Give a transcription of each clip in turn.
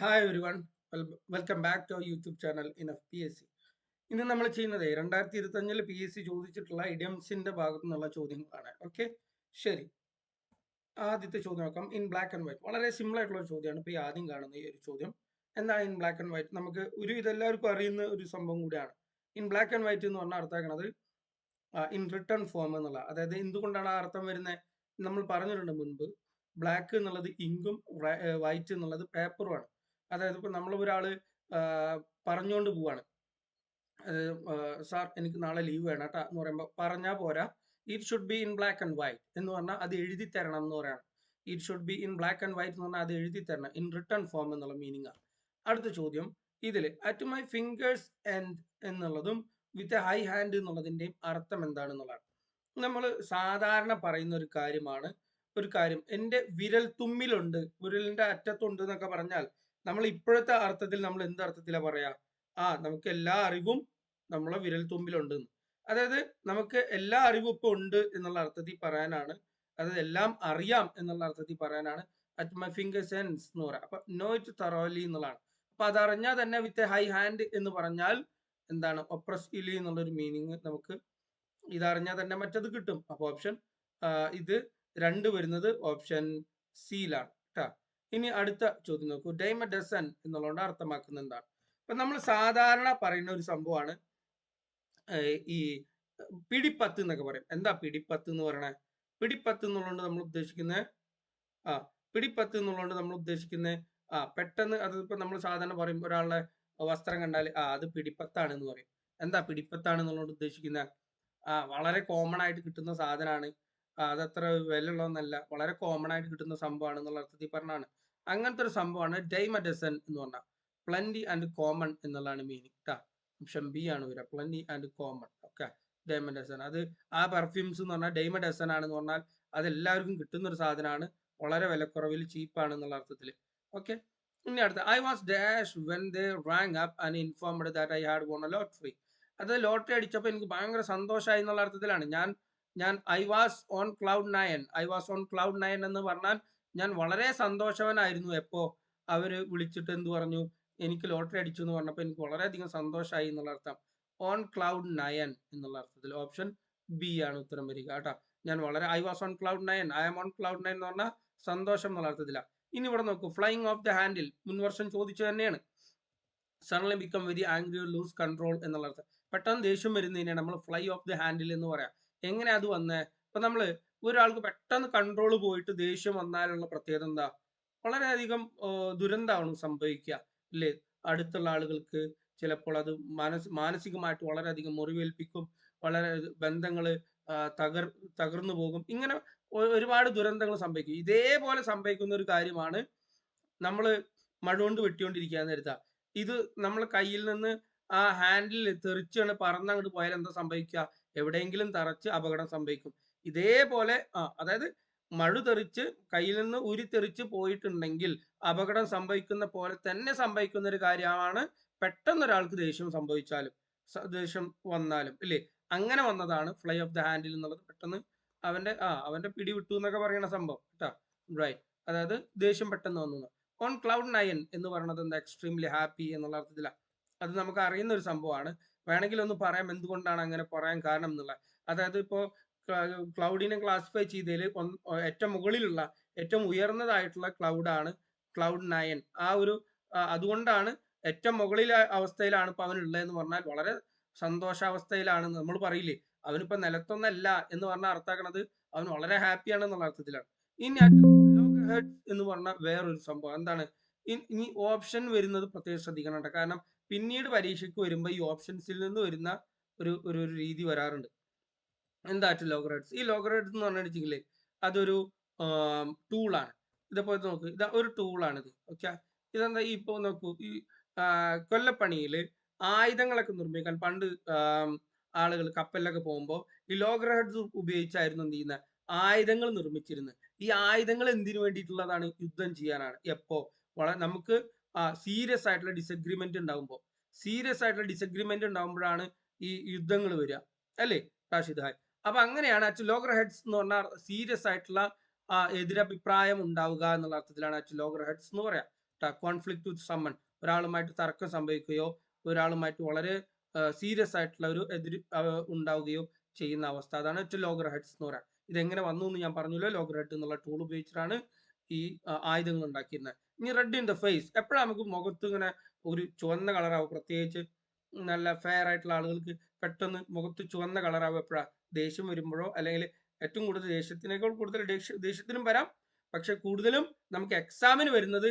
Hi everyone welcome back to YouTube channel in F P S C ഇന്ന് നമ്മൾ ചെയ്യുന്നത് രണ്ടായിരത്തി ഇരുപത്തഞ്ചിൽ പി എസ് സി ചോദിച്ചിട്ടുള്ള ഇഡിയംസിന്റെ ഭാഗത്തു നിന്നുള്ള ചോദ്യങ്ങളാണ്. ഓക്കെ ശരി. ആദ്യത്തെ ചോദ്യം നോക്കാം. ഇൻ ബ്ലാക്ക് ആൻഡ് വൈറ്റ് വളരെ സിമ്പിൾ ആയിട്ടുള്ള ഒരു ചോദ്യമാണ്. ഇപ്പോൾ ഈ ആദ്യം കാണുന്ന ഈ ഒരു ചോദ്യം. എന്താണ് ഇൻ ബ്ലാക്ക് ആൻഡ് വൈറ്റ് നമുക്ക് ഒരു ഇതെല്ലാവർക്കും അറിയുന്ന ഒരു സംഭവം കൂടിയാണ്. ഇൻ ബ്ലാക്ക് ആൻഡ് വൈറ്റ് എന്ന് പറഞ്ഞാൽ അർത്ഥമാക്കുന്നത് ഇൻ റിട്ടേൺ ഫോം എന്നുള്ള. അതായത് എന്തുകൊണ്ടാണ് ആ അർത്ഥം വരുന്നത് നമ്മൾ പറഞ്ഞിട്ടുണ്ട് മുൻപ്. ബ്ലാക്ക് എന്നുള്ളത് ഇങ്കും വൈറ്റ് എന്നുള്ളത് പേപ്പറുമാണ് അതായത് ഇപ്പൊ നമ്മൾ ഒരാൾ പറഞ്ഞുകൊണ്ട് പോവാണ്. സാർ എനിക്ക് നാളെ ലീവ് വേണം കേട്ടോ എന്ന് പറയുമ്പോൾ പറഞ്ഞാൽ പോരാ. It should be in black and white എന്ന് പറഞ്ഞാൽ അത് എഴുതി തരണം എന്ന് പറയാണ്. It should be in black and white എന്ന് പറഞ്ഞാൽ അത് എഴുതി തരണം. ഇൻ റിട്ടേൺ ഫോം എന്നുള്ള മീനിങ് ആണ് അടുത്ത ചോദ്യം. ഇതിൽ അറ്റ് മൈ ഫിംഗേഴ്സ് എൻഡ് എന്നുള്ളതും വിത്ത് എ ഹൈ ഹാൻഡ് എന്നുള്ളതിന്റെയും അർത്ഥം എന്താണെന്നുള്ളതാണ്. നമ്മൾ സാധാരണ പറയുന്ന ഒരു കാര്യമാണ് ഒരു കാര്യം എന്റെ വിരൽ തുമ്മിലുണ്ട് വിരലിന്റെ അറ്റത്തുണ്ട് എന്നൊക്കെ പറഞ്ഞാൽ നമ്മൾ ഇപ്പോഴത്തെ അർത്ഥത്തിൽ നമ്മൾ എന്ത് അർത്ഥത്തിലാ പറയാ? ആ നമുക്ക് എല്ലാ അറിവും നമ്മളെ വിരൽ തുമ്പിലുണ്ട് അതായത് നമുക്ക് എല്ലാ അറിവും ഇപ്പൊ ഉണ്ട് എന്നുള്ള അർത്ഥത്തിൽ പറയാനാണ്. അതായത് എല്ലാം അറിയാം എന്നുള്ള അർത്ഥത്തിൽ പറയാനാണ്. അറ്റ് മൈ ഫിംഗർ സെൻസ് എന്ന് പറയാം. അപ്പൊ നോ ഇറ്റ് തറോലി എന്നുള്ളതാണ്. അപ്പൊ അതറിഞ്ഞാൽ തന്നെ വിത്ത് ഹൈ ഹാൻഡ് എന്ന് പറഞ്ഞാൽ എന്താണ്? ഒപ്രസ് ഇലി എന്നുള്ളൊരു മീനിങ് നമുക്ക് ഇതറിഞ്ഞാൽ തന്നെ മറ്റത് കിട്ടും. അപ്പൊ ഓപ്ഷൻ ഇത് രണ്ട് വരുന്നത് ഓപ്ഷൻ സിയിലാണ് കേട്ടോ ഇനി അടുത്ത ചോദ്യം നോക്കൂ. ഡൈമ ഡസൻ എന്നുള്ളതുകൊണ്ട് അർത്ഥമാക്കുന്നത് എന്താണ്? അപ്പൊ നമ്മൾ സാധാരണ പറയുന്ന ഒരു സംഭവമാണ് ഈ പിടിപ്പത്ത് എന്നൊക്കെ പറയും. എന്താ പിടിപ്പത്ത് എന്ന് പറയണേ? പിടിപ്പത്ത് എന്നുള്ളതുകൊണ്ട് നമ്മൾ ഉദ്ദേശിക്കുന്നത് ആ പിടിപ്പത്ത് എന്നുള്ളതുകൊണ്ട് നമ്മൾ ഉദ്ദേശിക്കുന്നത് ആ പെട്ടെന്ന് അതിപ്പോ നമ്മൾ സാധാരണ പറയും ഒരാളുടെ വസ്ത്രം കണ്ടാൽ ആ അത് പിടിപ്പത്താണ് എന്ന് പറയും. എന്താ പിടിപ്പത്താണ് എന്നുള്ളത് ഉദ്ദേശിക്കുന്ന ആ വളരെ കോമൺ ആയിട്ട് കിട്ടുന്ന സാധനമാണ് അതത്ര വിലയുള്ളതൊന്നല്ല. വളരെ കോമൺ ആയിട്ട് കിട്ടുന്ന സംഭവമാണ് എന്നുള്ള അർത്ഥത്തിൽ പറഞ്ഞാണ്. അങ്ങനത്തെ ഒരു സംഭവമാണ് ഡൈമഡസൻ എന്ന് പറഞ്ഞാൽ പ്ലന്റി ആൻഡ് കോമൺ എന്നുള്ളതാണ് മീനിങ് കേട്ടാ ഓപ്ഷൻ ബി ആണ് വരിക. Plenty and common okay dime a dozen. അത് ആ പെർഫ്യൂംസ് എന്ന് പറഞ്ഞാൽ ഡൈമഡസൻ ആണെന്ന് പറഞ്ഞാൽ അത് എല്ലാവർക്കും കിട്ടുന്ന ഒരു സാധനമാണ്. വളരെ വിലക്കുറവിൽ ചീപ്പാണ് എന്നുള്ള അർത്ഥത്തിൽ. ഓക്കെ ഇനി അടുത്ത. I was dash when they rang up and informed that I had won a lottery അത് ലോട്ടറി അടിച്ചപ്പോൾ എനിക്ക് ഭയങ്കര സന്തോഷമായി എന്നുള്ള അർത്ഥത്തിലാണ്. ഞാൻ ഞാൻ I was on cloud nine I was on cloud nine എന്ന് പറഞ്ഞാൽ ഞാൻ വളരെ സന്തോഷവനായിരുന്നു എപ്പോ. അവർ വിളിച്ചിട്ട് എന്ത് പറഞ്ഞു? എനിക്ക് ലോട്ടറി അടിച്ചു എന്ന് പറഞ്ഞപ്പോൾ എനിക്ക് വളരെയധികം സന്തോഷമായി എന്നുള്ള അർത്ഥം. ഓൺ ക്ലൗഡ് നയൻ എന്നുള്ള അർത്ഥത്തിൽ ഓപ്ഷൻ ബി ആണ് ഉത്തരം വരിക കേട്ടോ. ഞാൻ വളരെ I was on cloud nine I am on cloud nine എന്ന് പറഞ്ഞാൽ സന്തോഷം എന്നുള്ള അർത്ഥത്തിലാണ് ഇനി ഇവിടെ നോക്കൂ. ഫ്ലൈങ് ഓഫ് ദ ഹാൻഡിൽ മുൻവർഷം ചോദിച്ചു തന്നെയാണ്. Suddenly become very angry lose control എന്നുള്ള അർത്ഥം. പെട്ടെന്ന് ദേഷ്യം വരുന്നതിനെയാണ് നമ്മൾ ഫ്ലൈ ഓഫ് ദ ഹാൻഡിൽ എന്ന് പറയാം. എങ്ങനെ അത് വന്നേ? ഇപ്പൊ നമ്മൾ ഒരാൾക്ക് പെട്ടെന്ന് കൺട്രോൾ പോയിട്ട് ദേഷ്യം വന്നാലുള്ള പ്രത്യേകത എന്താ? വളരെയധികം ദുരന്തമാണ് സംഭവിക്കുക ഇല്ലേ അടുത്തുള്ള ആളുകൾക്ക് ചിലപ്പോൾ അത് മാനസ് മാനസികമായിട്ട് വളരെയധികം മുറിവേൽപ്പിക്കും വളരെ ബന്ധങ്ങൾ തകർ തകർന്നു പോകും. ഇങ്ങനെ ഒരുപാട് ദുരന്തങ്ങൾ സംഭവിക്കും. ഇതേപോലെ സംഭവിക്കുന്ന ഒരു കാര്യമാണ് നമ്മൾ മഴുകൊണ്ട് വെട്ടിക്കൊണ്ടിരിക്കുക കരുതാം ഇത് നമ്മൾ കയ്യിൽ നിന്ന് ആ ഹാൻഡിൽ തെറിച്ചാണ് പറന്നങ്ങോട്ട് പോയാൽ എന്താ സംഭവിക്കുക? എവിടെയെങ്കിലും തറച്ച് അപകടം സംഭവിക്കും. ഇതേപോലെ ആ അതായത് മഴ തെറിച്ച് കയ്യിൽ നിന്ന് ഉരി തെറിച്ച് പോയിട്ടുണ്ടെങ്കിൽ അപകടം സംഭവിക്കുന്ന പോലെ തന്നെ സംഭവിക്കുന്ന ഒരു കാര്യമാണ് പെട്ടെന്ന് ഒരാൾക്ക് ദേഷ്യം സംഭവിച്ചാലും ദേഷ്യം വന്നാലും ഇല്ലേ? അങ്ങനെ വന്നതാണ് ഫ്ലൈ ഓഫ് ദ ഹാൻഡിൽ എന്നുള്ളത്. പെട്ടെന്ന് അവന്റെ ആ അവന്റെ പിടി വിട്ടു എന്നൊക്കെ പറയുന്ന സംഭവം കേട്ടോ? റൈറ്റ് അതായത് ദേഷ്യം പെട്ടെന്ന് വന്നു ഓൺ ക്ലൗഡ് നയൻ എന്ന് പറയുന്നത് എന്താ? എക്സ്ട്രീംലി ഹാപ്പി എന്നുള്ള അർത്ഥത്തിലാണ് അത് നമുക്ക് അറിയുന്ന ഒരു സംഭവമാണ്. വേണമെങ്കിൽ ഒന്ന് പറയാം എന്തുകൊണ്ടാണ് അങ്ങനെ പറയാൻ കാരണം എന്നുള്ള. അതായത് ഇപ്പോ ക്ലൗഡിനെ ക്ലാസിഫൈ ചെയ്തതിൽ ഏറ്റവും മുകളിലുള്ള ഏറ്റവും ഉയർന്നതായിട്ടുള്ള ക്ലൗഡാണ് ക്ലൗഡ് നയൻ. ആ ഒരു അതുകൊണ്ടാണ് ഏറ്റവും മുകളിലെ അവസ്ഥയിലാണ് ഇപ്പൊ അവനുള്ളത് എന്ന് പറഞ്ഞാൽ വളരെ സന്തോഷാവസ്ഥയിലാണ് നമ്മൾ പറയില്ലേ. അവനിപ്പോ നിലത്തൊന്നല്ല എന്ന് പറഞ്ഞാൽ അർത്ഥാക്കണത് അവൻ വളരെ ഹാപ്പിയാണ് എന്നുള്ള അർത്ഥത്തിലാണ്. ഇനി എന്ന് പറഞ്ഞ വേറൊരു സംഭവം. എന്താണ്? ഇനി ഓപ്ഷൻ വരുന്നത് പ്രത്യേകം ശ്രദ്ധിക്കണം കാരണം പിന്നീട് പരീക്ഷയ്ക്ക് വരുമ്പോൾ ഈ ഓപ്ഷൻസിൽ നിന്ന് വരുന്ന ഒരു ഒരു രീതി വരാറുണ്ട്. എന്താ ലോഗറേറ്റ്സ് ഈ ലോഗറേറ്റ്സ് എന്ന് പറഞ്ഞിട്ടുണ്ടെങ്കിൽ അതൊരു ടൂളാണ് ഇതേപോലെ നോക്ക്. ഇത് ഒരു ടൂളാണിത് ഓക്കെ ഇതെന്താ? ഈ ഇപ്പോൾ നോക്കൂ. ഈ കൊല്ലപ്പണിയിൽ ആയുധങ്ങളൊക്കെ നിർമ്മിക്കാൻ പണ്ട് ആളുകൾ കപ്പലിലൊക്കെ പോകുമ്പോൾ ഈ ലോഗറേറ്റ്സ് ഉപയോഗിച്ചായിരുന്നു എന്ത് ചെയ്യുന്നത് ആയുധങ്ങൾ നിർമ്മിച്ചിരുന്നത് ഈ ആയുധങ്ങൾ എന്തിനു വേണ്ടിയിട്ടുള്ളതാണ് യുദ്ധം ചെയ്യാനാണ്. എപ്പോ? വളരെ നമുക്ക് സീരിയസ് ആയിട്ടുള്ള ഡിസഗ്രിമെന്റ് ഉണ്ടാകുമ്പോൾ സീരിയസ് ആയിട്ടുള്ള ഡിസഗ്രിമെന്റ് ഉണ്ടാകുമ്പോഴാണ് ഈ യുദ്ധങ്ങൾ വരിക അല്ലേ റാഷിദ് ഹായ്? അപ്പൊ അങ്ങനെയാണ് ആക്ച്വൽ ലോഗർ ഹെഡ്സ് എന്ന് പറഞ്ഞാൽ സീരിയസ് ആയിട്ടുള്ള എതിരഭിപ്രായം ഉണ്ടാവുക എന്നുള്ള അർത്ഥത്തിലാണ് ആക്ച്വൽ ലോഗർ ഹെഡ്സ് എന്ന് പറയാം. കോൺഫ്ലിക്ട് വിത്ത് സമ്മൺ ഒരാളുമായിട്ട് തർക്കം സംഭവിക്കുകയോ ഒരാളുമായിട്ട് വളരെ സീരിയസ് ആയിട്ടുള്ള ഒരു എതിര് ഉണ്ടാവുകയോ ചെയ്യുന്ന അവസ്ഥ. അതാണ് ലോഗർ ഹെഡ്സ് എന്ന് പറയാം. ഇതെങ്ങനെ വന്നു എന്ന് ഞാൻ പറഞ്ഞല്ലോ ലോഗർ ഹെഡ് എന്നുള്ള ടൂൾ ഉപയോഗിച്ചിട്ടാണ് ഈ ആയുധങ്ങൾ ഉണ്ടാക്കിയിരുന്നത് ഇനി റെഡ് ഇൻ ദ ഫേസ് എപ്പോഴാണ് നമുക്ക് മുഖത്ത് ഇങ്ങനെ ഒരു ചുവന്ന കളറാവും പ്രത്യേകിച്ച് നല്ല ഫെയർ ആയിട്ടുള്ള ആളുകൾക്ക് പെട്ടെന്ന് മുഖത്ത് ചുവന്ന കളറാവും എപ്പോഴാണ് ദേഷ്യം വരുമ്പോഴോ? അല്ലെങ്കിൽ ഏറ്റവും കൂടുതൽ ദേഷ്യത്തിനേക്കാൾ കൂടുതൽ ദേഷ്യത്തിനും വരാം. പക്ഷെ കൂടുതലും നമുക്ക് എക്സാമിന് വരുന്നത്